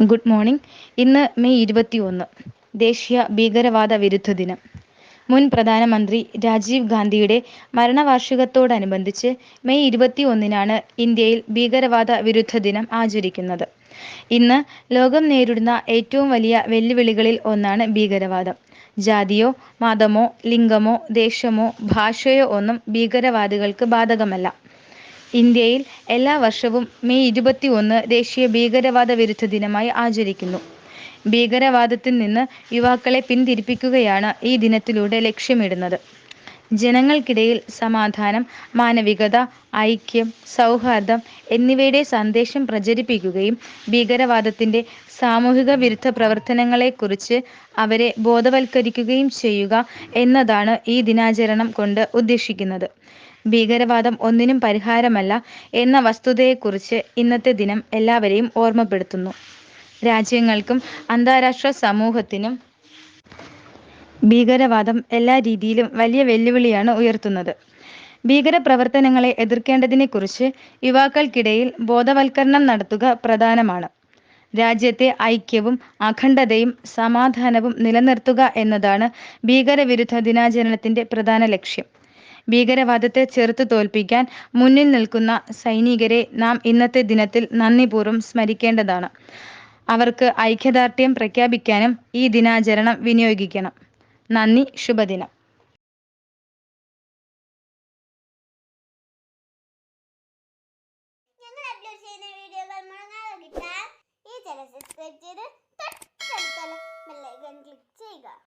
Good morning ഇന്ന് May ഇരുപത്തി ഒന്ന് ദേശീയ ഭീകരവാദ വിരുദ്ധ ദിനം. മുൻ പ്രധാനമന്ത്രി രാജീവ് ഗാന്ധിയുടെ മരണവാർഷികത്തോടനുബന്ധിച്ച് മെയ് ഇരുപത്തി ഒന്നിനാണ് ഇന്ത്യയിൽ ഭീകരവാദ വിരുദ്ധ ദിനം ആചരിക്കുന്നത്. ഇന്ന് ലോകം നേരിടുന്ന ഏറ്റവും വലിയ വെല്ലുവിളികളിൽ ഒന്നാണ് ഭീകരവാദം. ജാതിയോ മതമോ ലിംഗമോ ദേശമോ ഭാഷയോ ഒന്നും ഭീകരവാദികൾക്ക് ബാധകമല്ല. ഇന്ത്യയിൽ എല്ലാ വർഷവും മെയ് ഇരുപത്തി ഒന്ന് ദേശീയ ഭീകരവാദ വിരുദ്ധ ദിനമായി ആചരിക്കുന്നു. ഭീകരവാദത്തിൽ നിന്ന് യുവാക്കളെ പിന്തിരിപ്പിക്കുകയാണ് ഈ ദിനത്തിലൂടെ ലക്ഷ്യമിടുന്നത്. ജനങ്ങൾക്കിടയിൽ സമാധാനം മാനവികത ഐക്യം സൗഹാർദ്ദം എന്നിവയുടെ സന്ദേശം പ്രചരിപ്പിക്കുകയും ഭീകരവാദത്തിന്റെ സാമൂഹിക വിരുദ്ധ പ്രവർത്തനങ്ങളെക്കുറിച്ച് അവരെ ബോധവൽക്കരിക്കുകയും ചെയ്യുക എന്നതാണ് ഈ ദിനാചരണം കൊണ്ട് ഉദ്ദേശിക്കുന്നത്. ഭീകരവാദം ഒന്നിനും പരിഹാരമല്ല എന്ന വസ്തുതയെക്കുറിച്ച് ഇന്നത്തെ ദിനം എല്ലാവരെയും ഓർമ്മപ്പെടുത്തുന്നു. രാജ്യങ്ങൾക്കും അന്താരാഷ്ട്ര സമൂഹത്തിനും ഭീകരവാദം എല്ലാ രീതിയിലും വലിയ വെല്ലുവിളിയാണ് ഉയർത്തുന്നത്. ഭീകര പ്രവർത്തനങ്ങളെ എതിർക്കേണ്ടതിനെക്കുറിച്ച് യുവാക്കൾക്കിടയിൽ ബോധവൽക്കരണം നടത്തുക പ്രധാനമാണ്. രാജ്യത്തെ ഐക്യവും അഖണ്ഡതയും സമാധാനവും നിലനിർത്തുക എന്നതാണ് ഭീകരവിരുദ്ധ ദിനാചരണത്തിന്റെ പ്രധാന ലക്ഷ്യം. ഭീകരവാദത്തെ ചെറുത്ത് തോൽപ്പിക്കാൻ മുന്നിൽ നിൽക്കുന്ന സൈനികരെ നാം ഇന്നത്തെ ദിനത്തിൽ നന്ദിപൂർവം സ്മരിക്കേണ്ടതാണ്. അവർക്ക് ഐക്യദാർഢ്യം പ്രഖ്യാപിക്കാനും ഈ ദിനാചരണം വിനിയോഗിക്കണം. നന്ദി ശുഭദിനം. ഞങ്ങൾ അപ്ലോഡ് ചെയ്യുന്ന വീഡിയോകൾ ഈ ചാനൽ സബ്സ്ക്രൈബ് ചെയ്ത്